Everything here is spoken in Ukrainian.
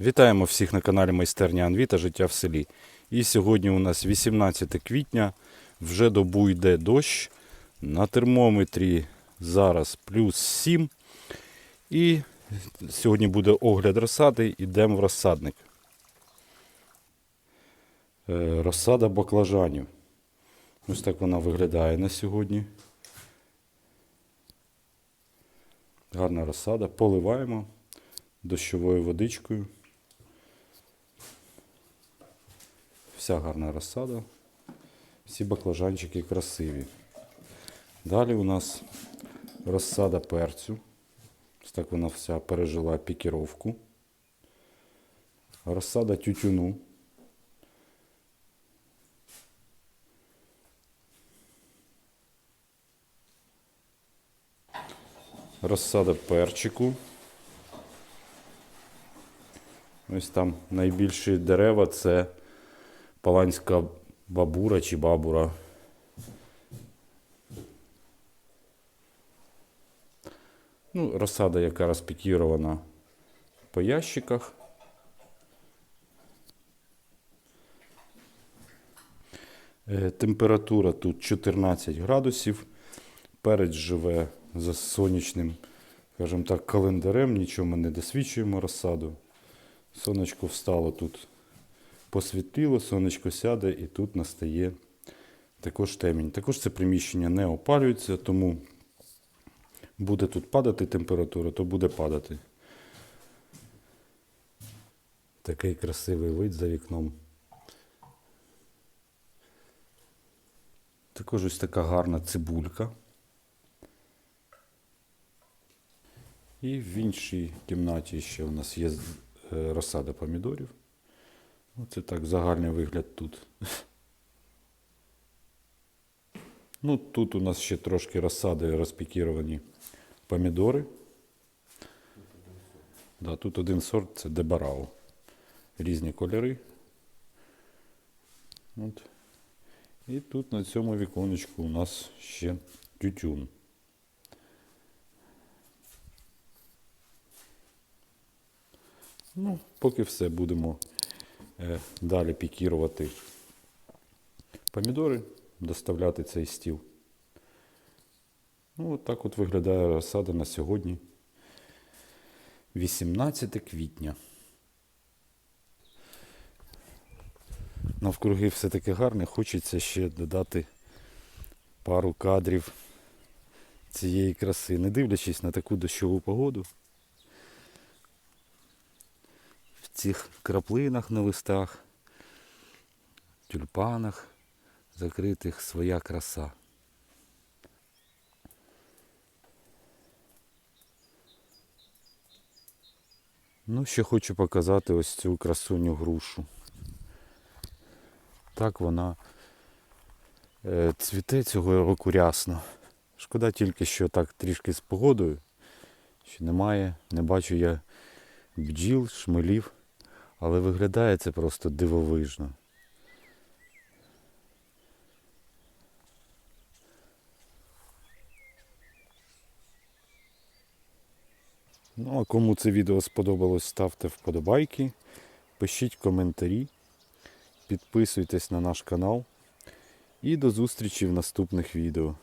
Вітаємо всіх на каналі Майстерня Анві та Життя в селі. І сьогодні у нас 18 квітня, вже добу йде дощ. На термометрі зараз плюс 7. І сьогодні буде огляд розсади, йдемо в розсадник. Е, Розсада баклажанів. Ось так вона виглядає на сьогодні. Гарна розсада. Поливаємо дощовою водичкою. Вся гарна розсада. Всі баклажанчики красиві. Далі у нас розсада перцю. Ось так вона вся пережила пікіровку. Розсада тютюну. Розсада перчику. Ось там найбільші дерева це паланська бабура чи бабура. Ну, розсада, яка розпікірована по ящиках. Е, Температура тут 14 градусів. Перець живе за сонячним, скажімо так, календарем, нічого ми не досвідчуємо розсаду. Сонечко встало тут, посвітило, сонечко сяде і тут настає також темінь. Також це приміщення не опалюється, тому буде тут падати температура, то буде падати. Такий красивий вид за вікном. Також ось така гарна цибулька. І в іншій кімнаті ще у нас є е, розсада помідорів. Оце так загальний вигляд тут. Ну, тут у нас ще трошки розсади розпікіровані помідори. Да, тут один сорт це дебарао. Різні кольори. От. І тут на цьому віконечку у нас ще тютюн. Ну, поки все будемо далі пікірувати помідори, доставляти цей стіл. Ну, от так от виглядає розсада на сьогодні. 18 квітня. Навкруги все таки гарне, хочеться ще додати пару кадрів цієї краси, не дивлячись на таку дощову погоду. В цих краплинах на листах, тюльпанах закритих своя краса. Ну, ще хочу показати ось цю красуню грушу. Так вона е, цвіте цього року рясно. Шкода тільки, що так трішки з погодою, що немає, не бачу я бджіл, шмелів, але виглядає це просто дивовижно. Ну, а кому це відео сподобалось, ставте вподобайки, пишіть коментарі, підписуйтесь на наш канал і до зустрічі в наступних відео.